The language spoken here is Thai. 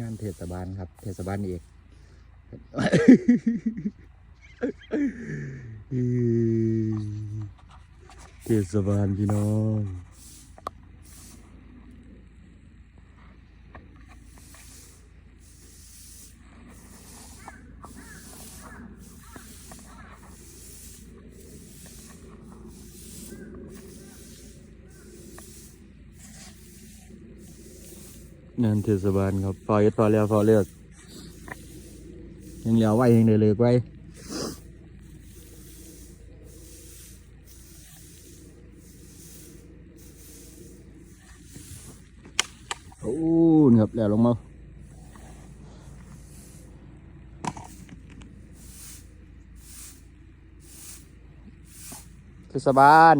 งานเทศบาลครับ เทศบาลเอกเทศบาลพี่น้อง งานเทศบาลครับพอเอ็ดพอแล้วพอเลือกยังเหลือไว้ยังเหลือเลือกไว้โอ้นี่ครับแล้วลงมาเทศบาล